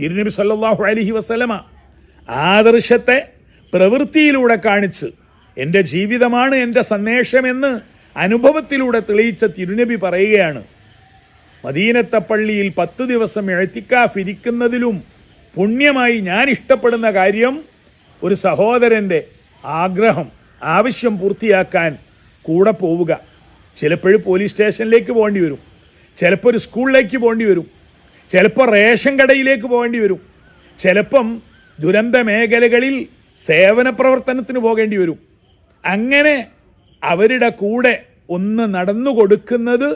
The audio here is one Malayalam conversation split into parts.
തിരുനബി സല്ലാഹു അലഹി വസ്ലമ ആദർശത്തെ പ്രവൃത്തിയിലൂടെ കാണിച്ച് എന്റെ ജീവിതമാണ് എന്റെ സന്ദേശമെന്ന് അനുഭവത്തിലൂടെ തെളിയിച്ച തിരുനബി പറയുകയാണ്. മദീനത്തെ പള്ളിയിൽ പത്തു ദിവസം എഴുത്തിക്കാഫിരിക്കുന്നതിലും പുണ്യമായി ഞാൻ ഇഷ്ടപ്പെടുന്ന കാര്യം ഒരു സഹോദരന്റെ ആഗ്രഹം ആവശ്യം പൂർത്തിയാക്കാൻ കൂടെ പോവുക. ചിലപ്പോഴും പോലീസ് സ്റ്റേഷനിലേക്ക് പോകേണ്ടി വരും. ചിലപ്പോൾ ഒരു സ്കൂളിലേക്ക് പോകേണ്ടി വരും. ചിലപ്പോൾ റേഷൻ കടയിലേക്ക് പോകേണ്ടി വരും. ചിലപ്പം ദുരന്ത മേഖലകളിൽ സേവന പ്രവർത്തനത്തിന് പോകേണ്ടി വരും. അങ്ങനെ അവരുടെ കൂടെ ഒന്ന് നടന്നു കൊടുക്കുന്നത്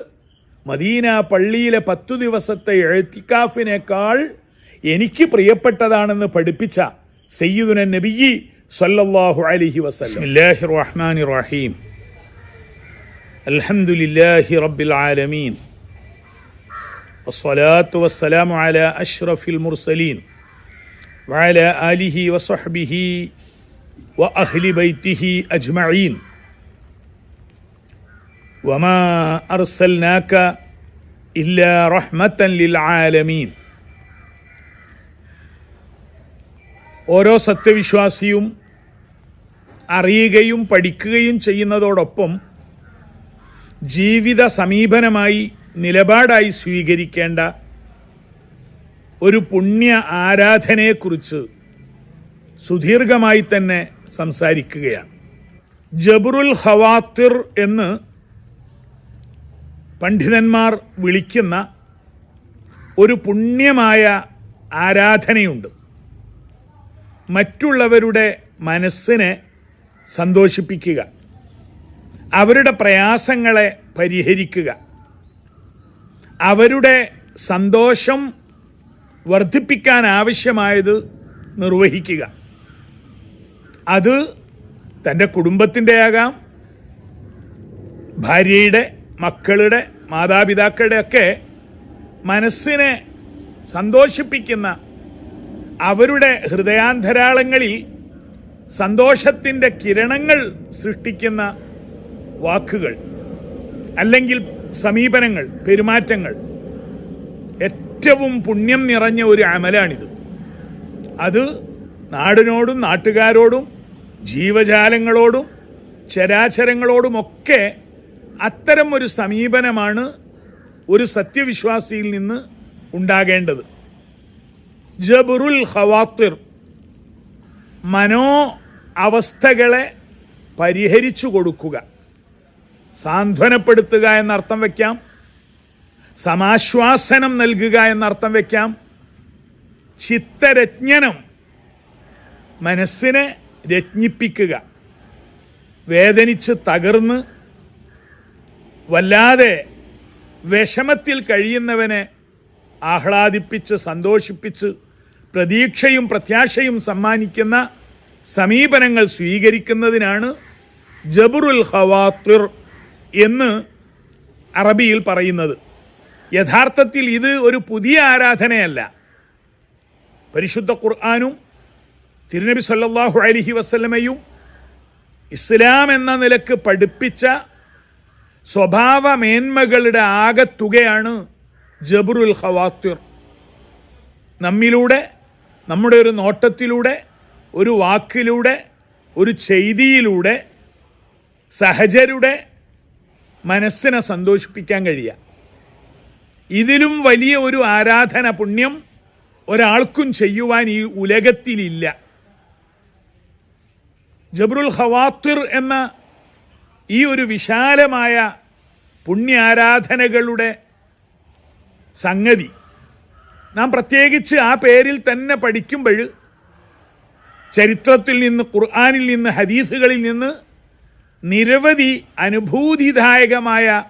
മദീന പള്ളിയിലെ പത്തു ദിവസത്തെ എഴുത്തിക്കാഫിനേക്കാൾ എനിക്ക് പ്രിയപ്പെട്ടതാണെന്ന് പഠിപ്പിച്ച സയ്യിദുന നബിയി സല്ലല്ലാഹു അലൈഹി വസല്ലം. റഹ്മാനിർ റഹീം. അൽഹംദുലില്ലാഹി റബ്ബിൽ ആലമീൻ. വസ്സലാത്തു വസ്സലാമു അല അഷ്റഫിൽ മുർസലീൻ വഅല ആലിഹി വസഹ്ബിഹി വ അഹ്ലി ബൈത്തിഹി അജ്മഈൻ വമാ അർസൽനാക ഇല്ലാ റഹ്മത്തൻ ലിൽ ഓരോ സത്യവിശ്വാസിയും അറിയുകയും പഠിക്കുകയും ചെയ്യുന്നതോടൊപ്പം ജീവിത സമീപനമായി നിലപാടായി സ്വീകരിക്കേണ്ട ഒരു പുണ്യ ആരാധനയെക്കുറിച്ച് സുദീർഘമായി തന്നെ സംസാരിക്കുകയാണ്. ജബറുൽ ഹവാത്തിർ എന്ന് പണ്ഡിതന്മാർ വിളിക്കുന്ന ഒരു പുണ്യമായ ആരാധനയുണ്ട്. മറ്റുള്ളവരുടെ മനസ്സിനെ സന്തോഷിപ്പിക്കുക. അവരുടെ പ്രയാസങ്ങളെ പരിഹരിക്കുക. അവരുടെ സന്തോഷം വർദ്ധിപ്പിക്കാൻ ആവശ്യമായത് നിർവഹിക്കുക. അത് തന്റെ കുടുംബത്തിന്റെ ആകാം ഭാര്യയുടെ മക്കളുടെ മാതാപിതാക്കളുടെ ഒക്കെ മനസ്സിനെ സന്തോഷിപ്പിക്കുന്ന അവരുടെ ഹൃദയാന്തരാളങ്ങളിൽ സന്തോഷത്തിന്റെ കിരണങ്ങൾ സൃഷ്ടിക്കുന്ന വാക്കുകൾ. അല്ലെങ്കിൽ സമീപനങ്ങൾ പെരുമാറ്റങ്ങൾ. ഏറ്റവും പുണ്യം നിറഞ്ഞ ഒരു അമലാണിത്. അത് നാടിനോടും നാട്ടുകാരോടും ജീവജാലങ്ങളോടും ചരാചരങ്ങളോടുമൊക്കെ അത്തരം ഒരു സമീപനമാണ് ഒരു സത്യവിശ്വാസിയിൽ നിന്ന് ഉണ്ടാകേണ്ടത്. ജബുറുൽ ഹവാത്തിർ മനോ അവസ്ഥകളെ പരിഹരിച്ചു കൊടുക്കുക. സാന്ത്വനപ്പെടുത്തുക എന്നർത്ഥം വയ്ക്കാം സമാശ്വാസനം നൽകുക എന്നർത്ഥം വയ്ക്കാം ചിത്തരജ്ഞനം മനസ്സിനെ രജ്ഞിപ്പിക്കുക. വേദനിച്ച് തകർന്ന് വല്ലാതെ വിഷമത്തിൽ കഴിയുന്നവനെ ആഹ്ലാദിപ്പിച്ച് സന്തോഷിപ്പിച്ച് പ്രതീക്ഷയും പ്രത്യാശയും സമ്മാനിക്കുന്ന സമീപനങ്ങൾ സ്വീകരിക്കുന്നതിനാണ് ജബുറുൽ ഹവാത്തിർ എന്ന് അറബിയിൽ പറയുന്നത്. യഥാർത്ഥത്തിൽ ഇത് ഒരു പുതിയ ആരാധനയല്ല. പരിശുദ്ധ ഖുർആാനും തിരുനബി സല്ലാഹു അലഹി വസ്ലമയും ഇസ്ലാം എന്ന നിലയ്ക്ക് പഠിപ്പിച്ച സ്വഭാവ മേന്മകളുടെ ആകത്തുകയാണ് ജബറുൽ ഹവാത്തിർ നമ്മിലൂടെ നമ്മുടെ ഒരു നോട്ടത്തിലൂടെ ഒരു വാക്കിലൂടെ ഒരു ചെയ്തിയിലൂടെ സഹജരുടെ മനസ്സിനെ സന്തോഷിപ്പിക്കാൻ കഴിയുക. ഇതിലും വലിയ ഒരു ആരാധന പുണ്യം ഒരാൾക്കും ചെയ്യുവാൻ ഈ ഉലകത്തിലില്ല. ജബ്രുൽ ഹവാത്തിർ എന്ന ഈ ഒരു വിശാലമായ പുണ്യാരാധനകളുടെ സംഗതി. നാം പ്രത്യേകിച്ച് ആ പേരിൽ തന്നെ പഠിക്കുമ്പോൾ ചരിത്രത്തിൽ നിന്ന് ഖുർആാനിൽ നിന്ന് ഹദീസുകളിൽ നിന്ന് നിരവധി അനുഭൂതിദായകമായ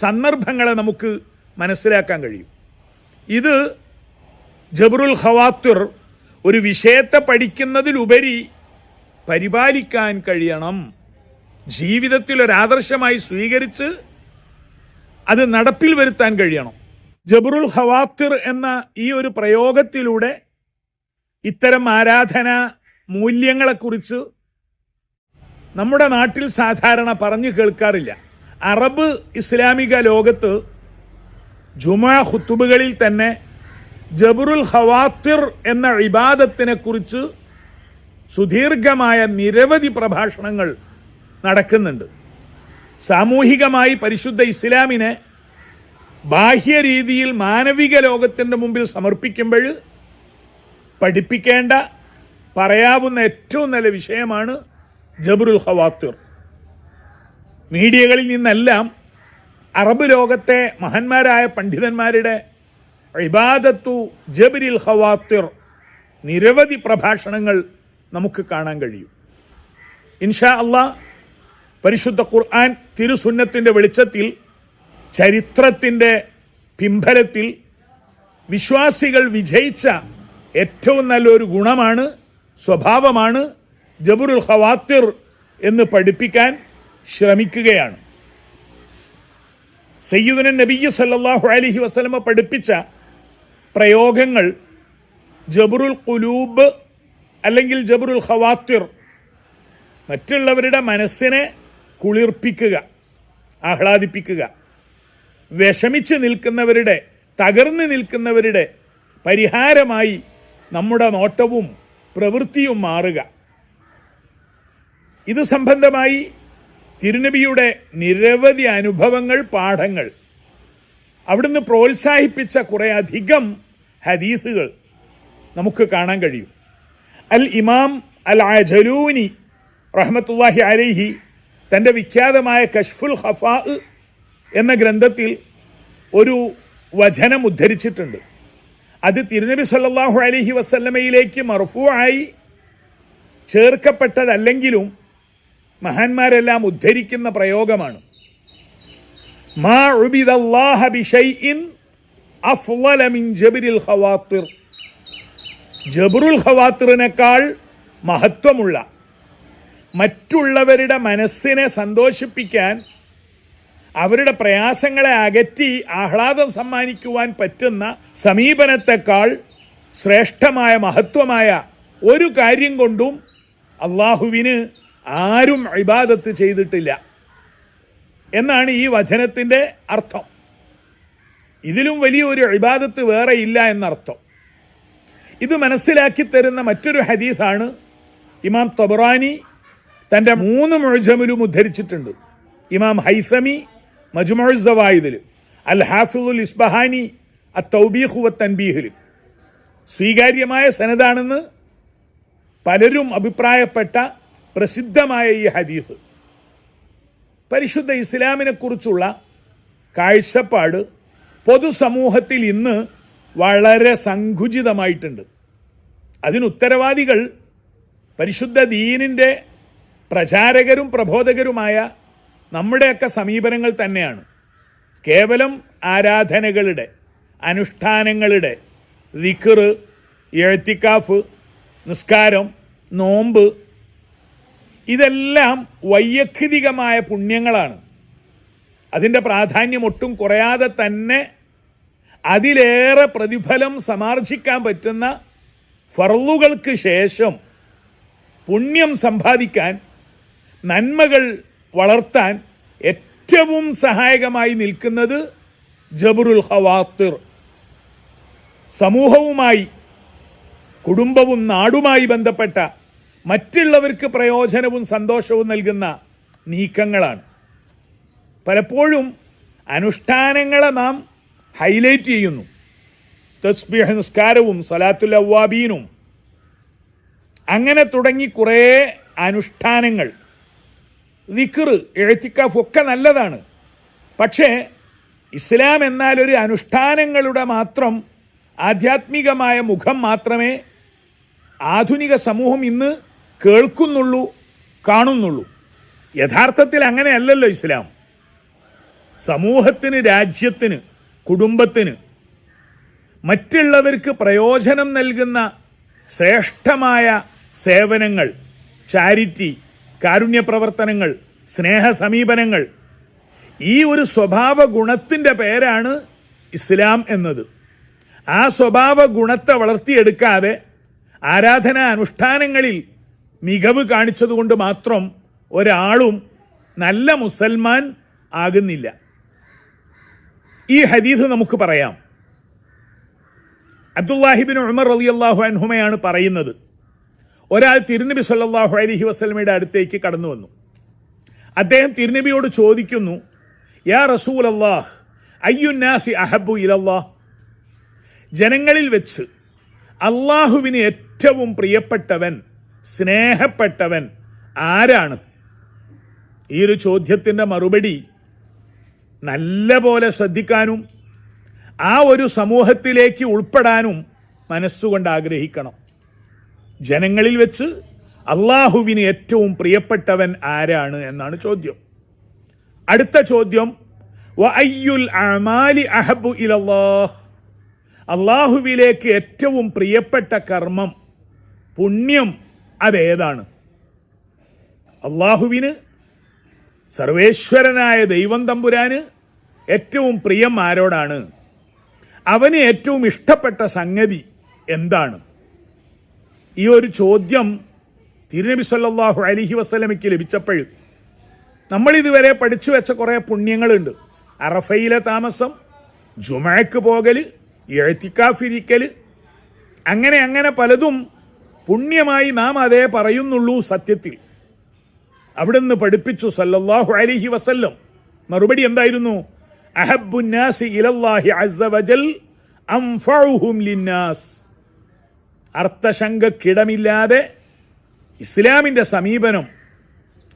സന്ദർഭങ്ങളെ നമുക്ക് മനസ്സിലാക്കാൻ കഴിയും. ഇത് ജബറുൽ ഹവാത്തുർ ഒരു വിഷയത്തെ പഠിക്കുന്നതിലുപരി പരിപാലിക്കാൻ കഴിയണം. ജീവിതത്തിൽ ഒരു ആദർശമായി സ്വീകരിച്ച് അത് നടപ്പിൽ വരുത്താൻ കഴിയണം. ജബറുൽ ഹവാത്തിർ എന്ന ഈ ഒരു പ്രയോഗത്തിലൂടെ ഇത്തരം ആരാധന മൂല്യങ്ങളെക്കുറിച്ച് നമ്മുടെ നാട്ടിൽ സാധാരണ പറഞ്ഞു കേൾക്കാറില്ല. അറബ് ഇസ്ലാമിക ലോകത്ത് ജുമാ ഹുത്തുബുകളിൽ തന്നെ ജബറുൽ ഹവാത്തിർ എന്ന ഇബാദത്തിനെ കുറിച്ച് സുദീർഘമായ നിരവധി പ്രഭാഷണങ്ങൾ നടക്കുന്നുണ്ട്. സാമൂഹികമായി പരിശുദ്ധ ഇസ്ലാമിനെ ബാഹ്യ രീതിയിൽ മാനവിക ലോകത്തിന്റെ മുമ്പിൽ സമർപ്പിക്കുമ്പോൾ പഠിപ്പിക്കേണ്ട പറയാവുന്ന ഏറ്റവും നല്ല വിഷയമാണ് ജബറുൽ ഹവാത്തിർ മീഡിയകളിൽ നിന്നെല്ലാം അറബ് ലോകത്തെ മഹന്മാരായ പണ്ഡിതന്മാരുടെ ഇബാദത്തു ജബരിൽ ഹവാത്തിർ നിരവധി പ്രഭാഷണങ്ങൾ നമുക്ക് കാണാൻ കഴിയും. ഇൻഷാ അള്ളാ പരിശുദ്ധ ഖുർആൻ തിരുസുന്നത്തിന്റെ വെളിച്ചത്തിൽ ചരിത്രത്തിന്റെ പിംബലത്തിൽ വിശ്വാസികൾ വിജയിച്ച ഏറ്റവും നല്ലൊരു ഗുണമാണ് സ്വഭാവമാണ് ജബുറുൽ ഹവാത്തിർ എന്ന് പഠിപ്പിക്കാൻ ശ്രമിക്കുകയാണ്. സയ്യിദുന നബിയ്യ സല്ലല്ലാഹു അലൈഹി വസല്ലമ പഠിപ്പിച്ച പ്രയോഗങ്ങൾ ജബറുൽ കുലൂബ് അല്ലെങ്കിൽ ജബറുൽ ഖവാത്തിർ മറ്റുള്ളവരുടെ മനസ്സിനെ കുളിർപ്പിക്കുക ആഹ്ലാദിപ്പിക്കുക വിഷമിച്ച് നിൽക്കുന്നവരുടെ തകർന്നു നിൽക്കുന്നവരുടെ പരിഹാരമായി നമ്മുടെ നോട്ടവും പ്രവൃത്തിയും മാറുക. ഇത് സംബന്ധമായി തിരുനബിയുടെ നിരവധി അനുഭവങ്ങൾ പാഠങ്ങൾ. അവിടുന്ന് പ്രോത്സാഹിപ്പിച്ച കുറേ അധികം ഹദീസുകൾ നമുക്ക് കാണാൻ കഴിയും. അൽ ഇമാം അൽ അജലൂനി റഹ്മത്തുല്ലാഹി അലൈഹി തന്റെ വിഖ്യാതമായ കഷ്ഫുൽ ഹഫാ എന്ന ഗ്രന്ഥത്തിൽ ഒരു വചനം ഉദ്ധരിച്ചിട്ടുണ്ട്. അത് തിരുനബി സല്ലാഹു അലഹി വസല്ലമയിലേക്ക് മർഫുവായി ചേർക്കപ്പെട്ടതല്ലെങ്കിലും മഹാന്മാരെല്ലാം ഉദ്ധരിക്കുന്ന പ്രയോഗമാണ്. മാ ഖവാത്തിർ. ജബറുൽ ഖവാത്തിറിനേക്കാൾ മഹത്വമുള്ള മറ്റുള്ളവരുടെ മനസ്സിനെ സന്തോഷിപ്പിക്കാൻ അവരുടെ പ്രയാസങ്ങളെ അകറ്റി ആഹ്ലാദം സമ്മാനിക്കുവാൻ പറ്റുന്ന സമീപനത്തെക്കാൾ ശ്രേഷ്ഠമായ മഹത്വമായ ഒരു കാര്യം കൊണ്ടും അള്ളാഹുവിന് ആരും ഇബാദത്ത് ചെയ്തിട്ടില്ല. എന്നാണ് ഈ വചനത്തിന്റെ അർത്ഥം. ഇതിലും വലിയൊരു ഇബാദത്ത് വേറെ ഇല്ല എന്നർത്ഥം. ഇത് മനസ്സിലാക്കി തരുന്ന മറ്റൊരു ഹദീസാണ് ഇമാം തൊബറാനി തന്റെ മൂന്ന് മുഴജമിലും ഉദ്ധരിച്ചിട്ടുണ്ട്. ഇമാം ഹൈസമി മജുമുസവായുദിൽ അൽ ഹാഫിദുൽ ഇസ്ബഹാനി അ തൗബീഖു വ തൻബീഹിൽ സ്വീകാര്യമായ സനതാണെന്ന് പലരും അഭിപ്രായപ്പെട്ട പ്രസിദ്ധമായ ഈ ഹദീസ്. പരിശുദ്ധ ഇസ്ലാമിനെ കുറിച്ചുള്ള കാഴ്ചപ്പാട് പൊതുസമൂഹത്തിൽ ഇന്ന് വളരെ സങ്കുചിതമായിട്ടുണ്ട്. അതിനുത്തരവാദികൾ പരിശുദ്ധ ദീനിന്റെ പ്രചാരകരും പ്രബോധകരുമായ നമ്മുടെയൊക്കെ സമീപനങ്ങൾ തന്നെയാണ്. കേവലം ആരാധനകളുടെ അനുഷ്ഠാനങ്ങളുടെ ദിക്കറ് എഴുത്തിക്കാഫ് നിസ്കാരം നോമ്പ് ഇതെല്ലാം വൈയക്തികമായ പുണ്യങ്ങളാണ്. അതിന്റെ പ്രാധാന്യം ഒട്ടും കുറയാതെ തന്നെ അതിലേറെ പ്രതിഫലം സമാർജിക്കാൻ പറ്റുന്ന ഫർളുകൾക്ക് ശേഷം പുണ്യം സമ്പാദിക്കാൻ നന്മകൾ വളർത്താൻ ഏറ്റവും സഹായകമായി നിൽക്കുന്നത് ജബറുൽ ഹവാത്തിർ സമൂഹവുമായി കുടുംബവും നാടുമായി ബന്ധപ്പെട്ട മറ്റുള്ളവർക്ക് പ്രയോജനവും സന്തോഷവും നൽകുന്ന നീക്കങ്ങളാണ്. പലപ്പോഴും അനുഷ്ഠാനങ്ങളെ നാം ഹൈലൈറ്റ് ചെയ്യുന്നു. തസ്ബീഹ് നിസ്കാരവും സലാത്തുൽ അവ്വാബീനും. അങ്ങനെ തുടങ്ങി കുറേ അനുഷ്ഠാനങ്ങൾ. ദിക്റ് എഴുത്തിക്കാഫ് ഒക്കെ നല്ലതാണ്. പക്ഷേ ഇസ്ലാം എന്നാൽ ഒരു അനുഷ്ഠാനങ്ങളുടെ മാത്രം ആധ്യാത്മികമായ മുഖം മാത്രമേ ആധുനിക സമൂഹം ഇന്ന് കേൾക്കുന്നുള്ളൂ കാണുന്നുള്ളൂ. യഥാർത്ഥത്തിൽ അങ്ങനെയല്ലല്ലോ ഇസ്ലാം. സമൂഹത്തിന് രാജ്യത്തിന് കുടുംബത്തിന് മറ്റുള്ളവർക്ക് പ്രയോജനം നൽകുന്ന ശ്രേഷ്ഠമായ സേവനങ്ങൾ ചാരിറ്റി കാരുണ്യപ്രവർത്തനങ്ങൾ സ്നേഹ സമീപനങ്ങൾ ഈ ഒരു സ്വഭാവ ഗുണത്തിന്റെ പേരാണ് ഇസ്ലാം എന്നത്. ആ സ്വഭാവ ഗുണത്തെ വളർത്തിയെടുക്കാതെ ആരാധനാ അനുഷ്ഠാനങ്ങളിൽ മികവ് കാണിച്ചതുകൊണ്ട് മാത്രം ഒരാളും നല്ല മുസൽമാൻ ആകുന്നില്ല. ഈ ഹദീസ് നമുക്ക് പറയാം. അബ്ദുല്ലാഹിബിൻ ഉമർ അലി അള്ളാഹു അൻഹുമയാണ് പറയുന്നത്. ഒരാൾ തിരുനബി സല്ലാഹു അലഹി വസ്ലമയുടെ അടുത്തേക്ക് കടന്നു വന്നു. അദ്ദേഹം തിരുനബിയോട് ചോദിക്കുന്നു യാ റസൂൽ അള്ളാഹ് അയ്യുന്നാസി അഹബു ഇലല്ലാഹ്? ജനങ്ങളിൽ വെച്ച് അള്ളാഹുവിന് ഏറ്റവും പ്രിയപ്പെട്ടവൻ സ്നേഹപ്പെട്ടവൻ ആരാണ്? ഈ ഒരു ചോദ്യത്തിന്റെ മറുപടി നല്ല പോലെ ശ്രദ്ധിക്കാനും ആ ഒരു സമൂഹത്തിലേക്ക് ഉൾപ്പെടാനും മനസ്സുകൊണ്ട് ആഗ്രഹിക്കണം. ജനങ്ങളിൽ വെച്ച് അള്ളാഹുവിന് ഏറ്റവും പ്രിയപ്പെട്ടവൻ ആരാണ് എന്നാണ് ചോദ്യം. അടുത്ത ചോദ്യം അള്ളാഹുവിലേക്ക് ഏറ്റവും പ്രിയപ്പെട്ട കർമ്മം പുണ്യം അതേതാണ്? അള്ളാഹുവിന് സർവേശ്വരനായ ദൈവം തമ്പുരാന് ഏറ്റവും പ്രിയം ആരോടാണ്? അവന് ഏറ്റവും ഇഷ്ടപ്പെട്ട സംഗതി എന്താണ്? ഈ ഒരു ചോദ്യം തിരുനബി സല്ലാഹു അലിഹി വസ്ലമയ്ക്ക് ലഭിച്ചപ്പോൾ നമ്മൾ ഇതുവരെ പഠിച്ചു വെച്ച കുറേ പുണ്യങ്ങളുണ്ട്. അറഫയിലെ താമസം ജുമഴക്ക് പോകൽ എഴുത്തിക്കാഫിരിക്കൽ അങ്ങനെ അങ്ങനെ പലതും പുണ്യമായി നാം അതേ പറയുന്നുള്ളൂ സത്യത്തിൽ. അവിടുന്ന് പഠിപ്പിച്ചു സല്ലല്ലാഹു അലൈഹി വസല്ലം. മറുപടി എന്തായിരുന്നു? അഹബുന്നാസി ഇലല്ലാഹി അസ്സ വജൽ അംഫഉഹും ലിന്നാസ്. അർത്ഥശങ്കക്കിടമില്ലാതെ ഇസ്ലാമിന്റെ സമീപനം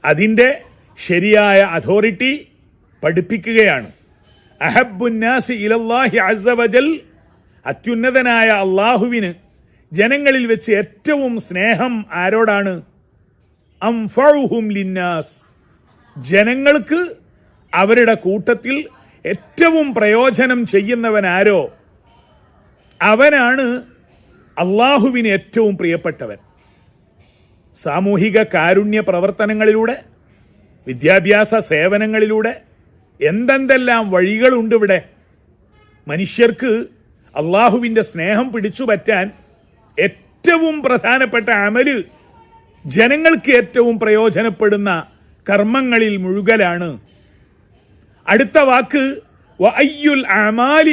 അതിന്റെ ശരിയായ അതോറിറ്റി പഠിപ്പിക്കുകയാണ്. അഹബുന്നാസി ഇലല്ലാഹി അസവജൽ അത്യുന്നതനായ അള്ളാഹുവിന് ജനങ്ങളിൽ വെച്ച് ഏറ്റവും സ്നേഹം ആരോടാണ്? ലിന്നാസ്. ജനങ്ങൾക്ക് അവരുടെ കൂട്ടത്തിൽ ഏറ്റവും പ്രയോജനം ചെയ്യുന്നവൻ ആരോ? അവനാണ് അള്ളാഹുവിന് ഏറ്റവും പ്രിയപ്പെട്ടവൻ. സാമൂഹിക കാരുണ്യ പ്രവർത്തനങ്ങളിലൂടെ വിദ്യാഭ്യാസ സേവനങ്ങളിലൂടെ എന്തെന്തെല്ലാം വഴികളുണ്ട് ഇവിടെ? മനുഷ്യർക്ക് അള്ളാഹുവിന്റെ സ്നേഹം പിടിച്ചു പറ്റാൻ ഏറ്റവും പ്രധാനപ്പെട്ട അമൽ ജനങ്ങൾക്ക് ഏറ്റവും പ്രയോജനപ്പെടുന്ന കർമ്മങ്ങളിൽ മുഴുകലാണ്. അടുത്ത വാക്ക് അമാലി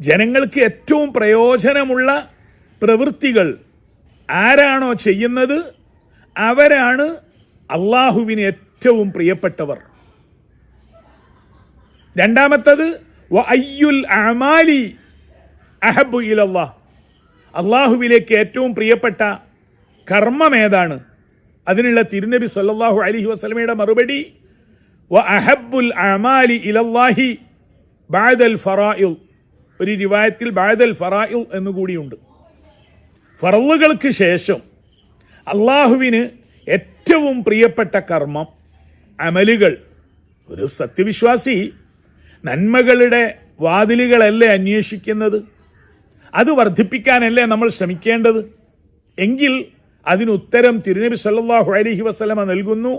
ജനങ്ങൾക്ക് ഏറ്റവും പ്രയോജനമുള്ള പ്രവൃത്തികൾ ആരാണോ ചെയ്യുന്നത്? അവരാണ് അള്ളാഹുവിന് ഏറ്റവും പ്രിയപ്പെട്ടവർ. രണ്ടാമത്തത് അയ്യുൽ അമാലി അഹബു ഇലല്ലാ അള്ളാഹുവിലേക്ക് ഏറ്റവും പ്രിയപ്പെട്ട കർമ്മം ഏതാണ്? അതിനുള്ള തിരുനബി സല്ലാഹു അലഹി വസ്ലമയുടെ മറുപടി വ അമാലി ഇലല്ലാഹി ബാദൽ ഫറായിൽ ഒരു രിവായത്തിൽ ബാദൽ ഫറായിൽ എന്നുകൂടിയുണ്ട് ഫറവുകൾക്ക് ശേഷം അള്ളാഹുവിന് ഏറ്റവും പ്രിയപ്പെട്ട കർമ്മം അമലുകൾ. ഒരു സത്യവിശ്വാസി നന്മകളുടെ വാതിലുകളല്ലേ അന്വേഷിക്കുന്നത്? അത് വർദ്ധിപ്പിക്കാനല്ലേ നമ്മൾ ശ്രമിക്കേണ്ടത്? എങ്കിൽ അതിനുത്തരം തിരുനബി സല്ലാഹു അലഹി വസ്ലമ നൽകുന്നു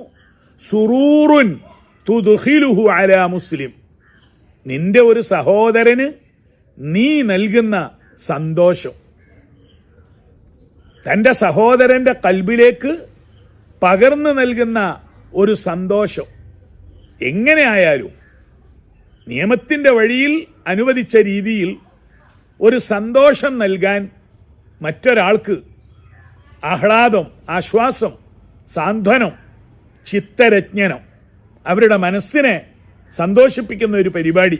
സുറൂറുൻ തുദുഹിലുഹു അല മുസ്ലിം. നിന്റെ ഒരു സഹോദരന് നീ നൽകുന്ന സന്തോഷം തന്റെ സഹോദരന്റെ കൽബിലേക്ക് പകർന്നു നൽകുന്ന ഒരു സന്തോഷം. എങ്ങനെയായാലും നിയമത്തിന്റെ വഴിയിൽ അനുവദിച്ച രീതിയിൽ ഒരു സന്തോഷം നൽകാൻ മറ്റൊരാൾക്ക് ആഹ്ലാദം ആശ്വാസം സാന്ത്വനം ചിത്തരജ്ഞനം അവരുടെ മനസ്സിനെ സന്തോഷിപ്പിക്കുന്ന ഒരു പരിപാടി.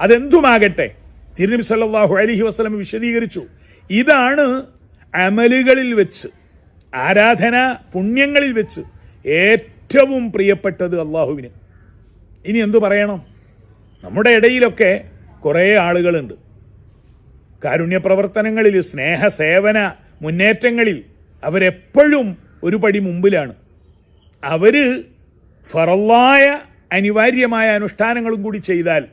അതെന്തുമാകട്ടെ? തിരുനബി സല്ലാഹു അലഹി വസ്ലം വിശദീകരിച്ചു. ഇതാണ് അമലുകളിൽ വെച്ച് ആരാധന പുണ്യങ്ങളിൽ വെച്ച് ഏറ്റവും പ്രിയപ്പെട്ടത് അള്ളാഹുവിന്. ഇനി എന്തു പറയണം? നമ്മുടെ ഇടയിലൊക്കെ കുറേ ആളുകളുണ്ട്. കാരുണ്യ പ്രവർത്തനങ്ങളിൽ സ്നേഹ സേവന മുന്നേറ്റങ്ങളിൽ അവരെപ്പോഴും ഒരു പടി മുമ്പിലാണ്. അവർ ഫറല്ലായ അനിവാര്യമായ അനുഷ്ഠാനങ്ങളും കൂടി ചെയ്താൽ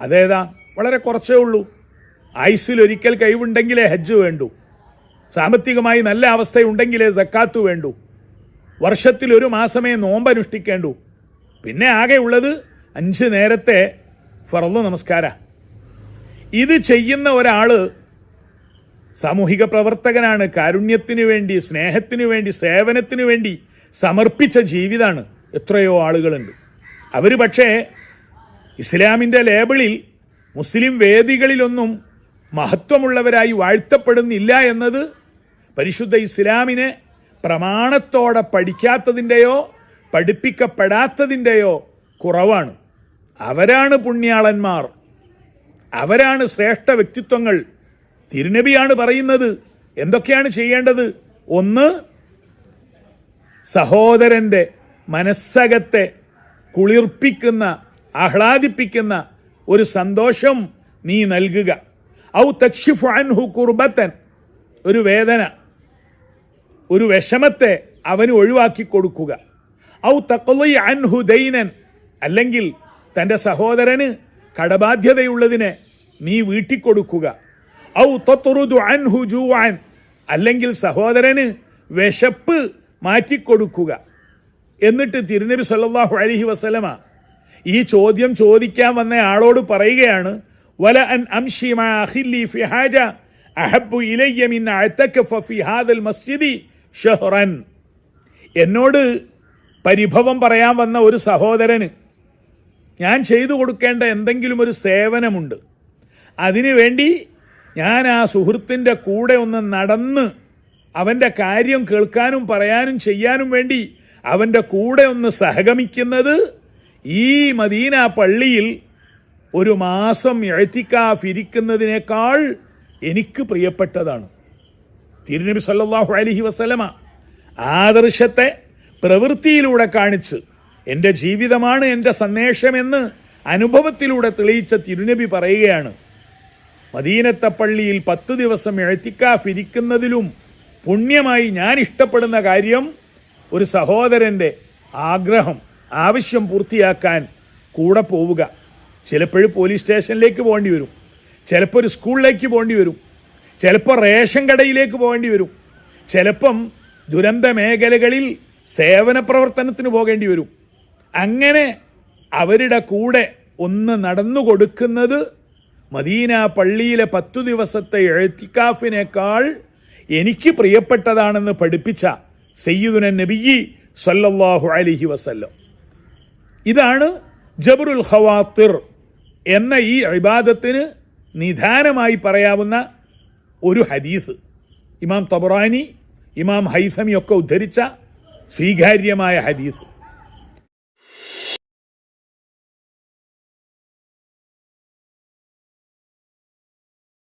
അതേതാ? വളരെ കുറച്ചേ ഉള്ളൂ. ആയുസിലൊരിക്കൽ കഴിവുണ്ടെങ്കിലേ ഹജ്ജ് വേണ്ടു. സാമ്പത്തികമായി നല്ല അവസ്ഥയുണ്ടെങ്കിലേ സക്കാത്ത് വേണ്ടു. വർഷത്തിൽ ഒരു മാസമേ നോമ്പ് അനുഷ്ഠിക്കേണ്ടു പിന്നെ ആകെ ഉള്ളത് അഞ്ച് നേരത്തെ ഫറൽ നമസ്കാര. ഇത് ചെയ്യുന്ന ഒരാൾ സാമൂഹിക പ്രവർത്തകനാണ് കാരുണ്യത്തിന് വേണ്ടി സ്നേഹത്തിന് വേണ്ടി സേവനത്തിന് വേണ്ടി സമർപ്പിച്ച ജീവിതമാണ് എത്രയോ ആളുകളുണ്ട്. അവർ പക്ഷേ ഇസ്ലാമിന്റെ ലേബിളിൽ മുസ്ലിം വേദികളിലൊന്നും മഹത്വമുള്ളവരായി വാഴ്ത്തപ്പെടുന്നില്ല എന്നത് പരിശുദ്ധ ഇസ്ലാമിനെ പ്രമാണത്തോടെ പഠിക്കാത്തതിന്റെയോ പഠിപ്പിക്കപ്പെടാത്തതിന്റെയോ കുറവാണ്. അവരാണ് പുണ്യാളന്മാർ. അവരാണ് ശ്രേഷ്ഠ വ്യക്തിത്വങ്ങൾ. തിരുനബിയാണ് പറയുന്നത്. എന്തൊക്കെയാണ് ചെയ്യേണ്ടത്? ഒന്ന് സഹോദരന്റെ മനസ്സകത്തെ കുളിർപ്പിക്കുന്ന ആഹ്ലാദിപ്പിക്കുന്ന ഒരു സന്തോഷം നീ നൽകുക. ഔ തക്ഷിഫു അൻഹു കുർബത്തൻ. ഒരു വേദന ഒരു വിഷമത്തെ അവന് ഒഴിവാക്കി കൊടുക്കുക. ഔ തഖ്ലി അൻഹു ദൈനൻ. അല്ലെങ്കിൽ തന്റെ സഹോദരന് കടബാധ്യതയുള്ളതിനെ നീ വീട്ടിക്കൊടുക്കുക. ഔ തൊത്തുറുതു അൻഹു ജൂഅൻ. അല്ലെങ്കിൽ സഹോദരന് വിശപ്പ് മാറ്റിക്കൊടുക്കുക. എന്നിട്ട് തിരുനബി സല്ലാഹു അലഹി വസ്ലമ ഈ ചോദ്യം ചോദിക്കാൻ വന്ന ആളോട് പറയുകയാണ് വല അൻ അംഷി മാ അഖില്ലി ഫി ഹാജ അഹബ്ബു ഇലയ്യ മിൻ അഅതകഫ ഫി ഹാദൽ മസ്ജിദി ഷഹ്റൻ. എന്നോട് പരിഭവം പറയാൻ വന്ന ഒരു സഹോദരന് ഞാൻ ചെയ്തു കൊടുക്കേണ്ട എന്തെങ്കിലും ഒരു സേവനമുണ്ട്. അതിനുവേണ്ടി ഞാൻ ആ സുഹൃത്തിന്റെ കൂടെ ഒന്ന് നടന്ന് അവന്റെ കാര്യം കേൾക്കാനും പറയാനും ചെയ്യാനും വേണ്ടി അവന്റെ കൂടെ ഒന്ന് സഹഗമിക്കുന്നത് ഈ മദീന പള്ളിയിൽ ഒരു മാസം എഴുത്തിക്കാഫിരിക്കുന്നതിനേക്കാൾ എനിക്ക് പ്രിയപ്പെട്ടതാണ്. തിരുനബി സല്ലാഹു അലഹി വസല്ലമ ആദർശത്തെ പ്രവൃത്തിയിലൂടെ കാണിച്ച് എന്റെ ജീവിതമാണ് എന്റെ സന്ദേശമെന്ന് അനുഭവത്തിലൂടെ തെളിയിച്ച തിരുനബി പറയുകയാണ്. മദീനത്തെ പള്ളിയിൽ പത്തു ദിവസം എഴുത്തിക്കാഫ് ഇരിക്കുന്നതിലും പുണ്യമായി ഞാൻ ഇഷ്ടപ്പെടുന്ന കാര്യം ഒരു സഹോദരന്റെ ആഗ്രഹം ആവശ്യം പൂർത്തിയാക്കാൻ കൂടെ പോവുക. ചിലപ്പോഴും പോലീസ് സ്റ്റേഷനിലേക്ക് പോകേണ്ടി വരും. ചിലപ്പോൾ ഒരു സ്കൂളിലേക്ക് പോകേണ്ടി വരും. ചിലപ്പോൾ റേഷൻ കടയിലേക്ക് പോകേണ്ടി വരും. ചിലപ്പം ദുരന്ത മേഖലകളിൽ സേവന പ്രവർത്തനത്തിന് പോകേണ്ടി വരും. അങ്ങനെ അവരുടെ കൂടെ ഒന്ന് നടന്നു കൊടുക്കുന്നത് മദീന പള്ളിയിലെ പത്തു ദിവസത്തെ എഴുത്തിക്കാഫിനേക്കാൾ എനിക്ക് പ്രിയപ്പെട്ടതാണെന്ന് പഠിപ്പിച്ച സയ്യിദുന നബിയി സല്ലല്ലാഹു അലൈഹി വസല്ലം. ഇതാണ് ജബറുൽ ഖവാത്തിർ എന്ന ഈ ഇബാദത്തിന് നിധാനമായി പറയാവുന്ന ഒരു ഹദീസ്. ഇമാം തബറാനി ഇമാം ഹൈസമി ഒക്കെ ഉദ്ധരിച്ച സ്വീകാര്യമായ ഹദീസ്.